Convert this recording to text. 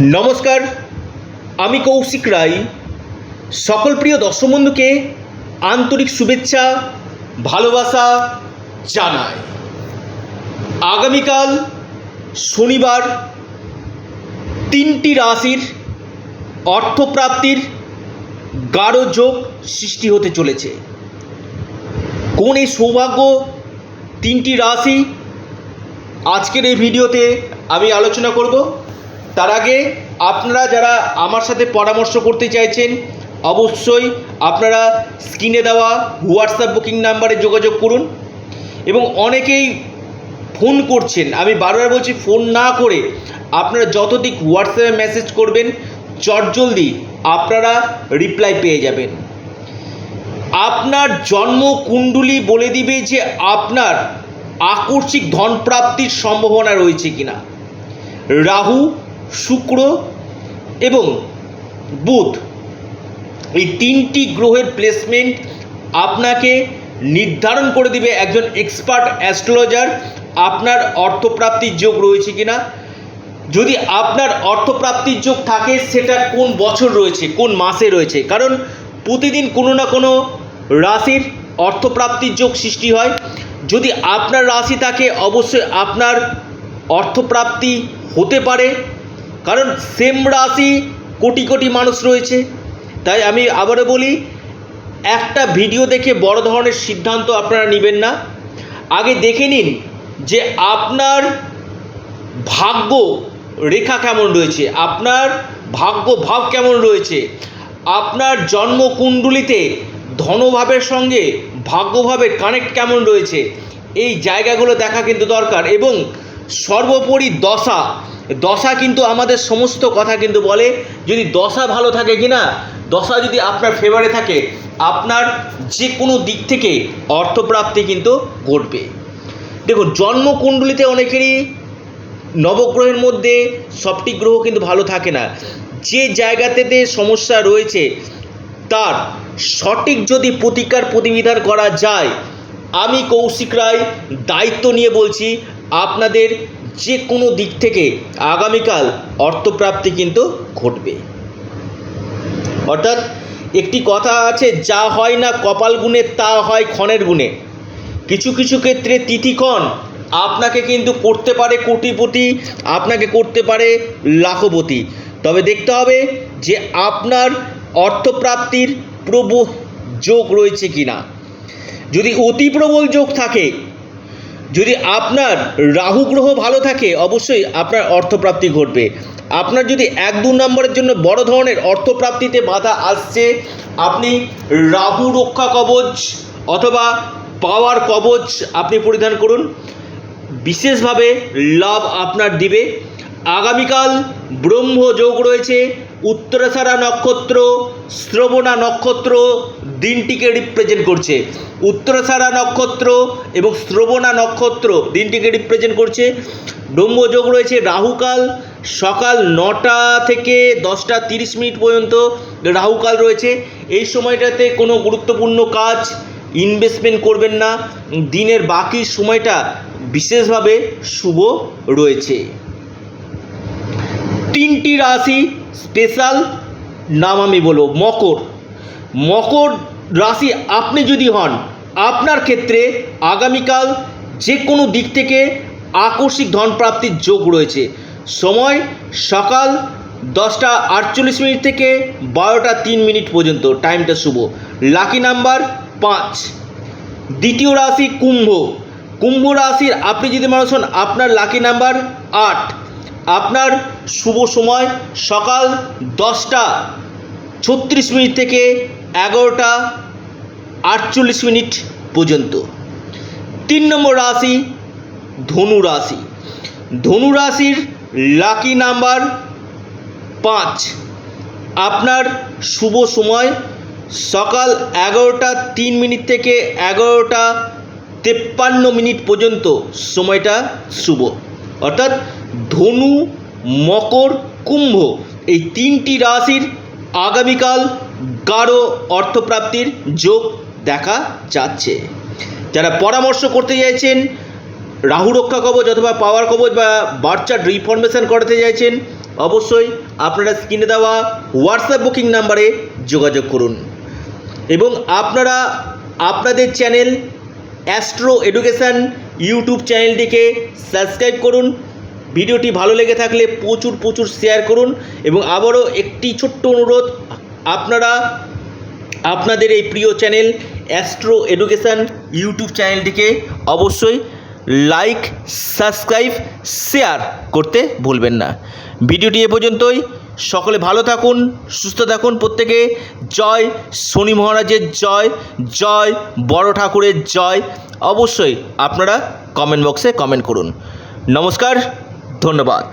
নমস্কার, আমি কৌশিক রায়। সকল প্রিয় দর্শক বন্ধুকে আন্তরিক শুভেচ্ছা, ভালোবাসা জানাই। আগামীকাল শনিবার তিনটি রাশির অর্থপ্রাপ্তির গাঢ় যোগ সৃষ্টি হতে চলেছে। কোন এই সৌভাগ্য তিনটি রাশি? আজকের এই ভিডিওতে আমি আলোচনা করব। তার আগে আপনারা যারা আমার সাথে পরামর্শ করতে চাইছেন, অবশ্যই আপনারা স্ক্রিনে দেওয়া হোয়াটসঅ্যাপ বুকিং নাম্বারে যোগাযোগ করুন। এবং অনেকেই ফোন করছেন, আমি বারবার বলছি ফোন না করে আপনারা যতদিক হোয়াটসঅ্যাপে মেসেজ করবেন, চটজলদি আপনারা রিপ্লাই পেয়ে যাবেন। আপনার জন্ম কুণ্ডলী বলে দিবে যে আপনার আকস্মিক ধনপ্রাপ্তির সম্ভাবনা রয়েছে কিনা। রাহু শুক্র এবং বুধ, এই তিনটি গ্রহের প্লেসমেন্ট আপনাকে নির্ধারণ করে দিবে একজন এক্সপার্ট অ্যাস্ট্রোলজার আপনার অর্থপ্রাপ্তির যোগ রয়েছে কিনা। যদি আপনার অর্থপ্রাপ্তির যোগ থাকে, সেটা কোন বছর রয়েছে, কোন মাসে রয়েছে? কারণ প্রতিদিন কোনো না কোনো রাশির অর্থপ্রাপ্তির যোগ সৃষ্টি হয়। যদি আপনার রাশি থাকে, অবশ্যই আপনার অর্থপ্রাপ্তি হতে পারে। কারণ সেম রাশি কোটি কোটি মানুষ রয়েছে। তাই আমি আবারও বলি, একটা ভিডিও দেখে বড় ধরনের সিদ্ধান্ত আপনারা নেবেন না। আগে দেখে নিন যে আপনার ভাগ্য রেখা কেমন রয়েছে, আপনার ভাগ্য ভাব কেমন রয়েছে, আপনার জন্মকুণ্ডলিতে ধনভাবের সঙ্গে ভাগ্যভাবের কানেক্ট কেমন রয়েছে, এই জায়গাগুলো দেখা কিন্তু দরকার এবং সর্বোপরি দশা দশা কিন্তু আমাদের সমস্ত কথা কিন্তু বলে, যদি দশা ভালো থাকে কি না দশা যদি আপনার ফেভারে থাকে, আপনার যে কোনো দিক থেকে অর্থপ্রাপ্তি কিন্তু ঘটবে। দেখুন, জন্মকুণ্ডলিতে অনেকেরই নবগ্রহের মধ্যে সবটি গ্রহ কিন্তু ভালো থাকে না। যে জায়গাতে সমস্যা রয়েছে, তার সঠিক যদি প্রতিকার প্রতিবিধান করা যায়, আমি কৌশিক রায় দায়িত্ব নিয়ে বলছি, আপনাদের যে কোনো দিক থেকে আগামীকাল অর্থপ্রাপ্তি কিন্তু ঘটবে। অর্থাৎ একটি কথা আছে, যা হয় না কপাল গুণে, তা হয় ক্ষণের গুণে। কিছু কিছু ক্ষেত্রে তিথিক্ষণ আপনাকে কিন্তু করতে পারে কোটিপতি, আপনাকে করতে পারে লাখপতি। তবে দেখতে হবে যে আপনার অর্থপ্রাপ্তির প্রবল যোগ রয়েছে কি না যদি অতি প্রবল যোগ থাকে যদি আপনার রাহু গ্রহ ভালো থাকে, অবশ্যই আপনার অর্থপ্রাপ্তি ঘটবে। আপনার যদি এক দু নম্বরের জন্য বড় ধরনের অর্থপ্রাপ্তিতে বাধা আসছে, আপনি রাহু রক্ষা কবচ অথবা পাওয়ার কবচ আপনি পরিধান করুন। বিশেষভাবে লাভ আপনার দিবে। আগামীকাল ব্রহ্ম যোগ রয়েছে উত্তরাষাঢ়া নক্ষত্র, শ্রবণা নক্ষত্র দিনটিকে রিপ্রেজেন্ট করছে। উত্তরাষাঢ়া নক্ষত্র এবং শ্রবণা নক্ষত্র দিনটিকে রিপ্রেজেন্ট করছে। ব্রহ্মযোগ রয়েছে রাহুকাল, সকাল নটা থেকে দশটা তিরিশ মিনিট পর্যন্ত রাহুকাল রয়েছে। এই সময়টাতে কোনো গুরুত্বপূর্ণ কাজ ইনভেস্টমেন্ট করবেন না। দিনের বাকি সময়টা বিশেষভাবে শুভ রয়েছে। তিনটি রাশি স্পেশাল নাম আমি বলব, মকর। মকর রাশি আপনি যদি হন, আপনার ক্ষেত্রে আগামীকাল যে কোনো দিক থেকে আকস্মিক ধন প্রাপ্তির যোগ রয়েছে। সময় সকাল দশটা আটচল্লিশ মিনিট থেকে বারোটা তিন মিনিট পর্যন্ত, টাইমটা শুভ। লাকি নাম্বার পাঁচ। দ্বিতীয় রাশি কুম্ভ। কুম্ভ রাশির আপনি যদি মানুষ হন, আপনার লাকি নাম্বার আট। আপনার শুভ সময় সকাল দশটা ছত্রিশ মিনিট থেকে এগারোটা আটচল্লিশ মিনিট পর্যন্ত। তিন নম্বর রাশি ধনু রাশি। ধনু রাশির লাকি নাম্বার পাঁচ। আপনার শুভ সময় সকাল এগারোটা তিন মিনিট থেকে এগারোটা তেপ্পান্ন মিনিট পর্যন্ত। সময়টা শুভ। অর্থাৎ ধনু মকর কুম্ভ। এই তিনটি রাশির আগামীকাল গাঢ় অর্থপ্রাপ্তির যোগ দেখা যাচ্ছে। যারা পরামর্শ করতে চাইছেন, রাহু রক্ষা কবচ অথবা পাওয়ার কবচ বা বার্চার রিফরমেশন করাতে চাইছেন, অবশ্যই আপনারা স্ক্রিনে দেওয়া হোয়াটসঅ্যাপ বুকিং নাম্বারে যোগাযোগ করুন। এবং আপনারা আপনাদের চ্যানেল অ্যাস্ট্রো এডুকেশান ইউটিউব চ্যানেলটিকে সাবস্ক্রাইব করুন। ভিডিওটি ভালো লেগে থাকলে প্রচুর প্রচুর শেয়ার করুন এবং আবারও একটি ছোট্ট অনুরোধ, আপনারা, আপনাদের এই প্রিয় চ্যানেল অ্যাস্ট্রো এডুকেশান ইউটিউব চ্যানেলটিকে অবশ্যই লাইক সাবস্ক্রাইব শেয়ার করতে ভুলবেন না। ভিডিওটি এ পর্যন্তই। সকলে ভালো থাকুন, সুস্থ থাকুন প্রত্যেকে। জয় শনি মহারাজের জয় জয় বড় ঠাকুরের জয়। অবশ্যই আপনারা কমেন্ট বক্সে কমেন্ট করুন। নমস্কার। ধন্যবাদ।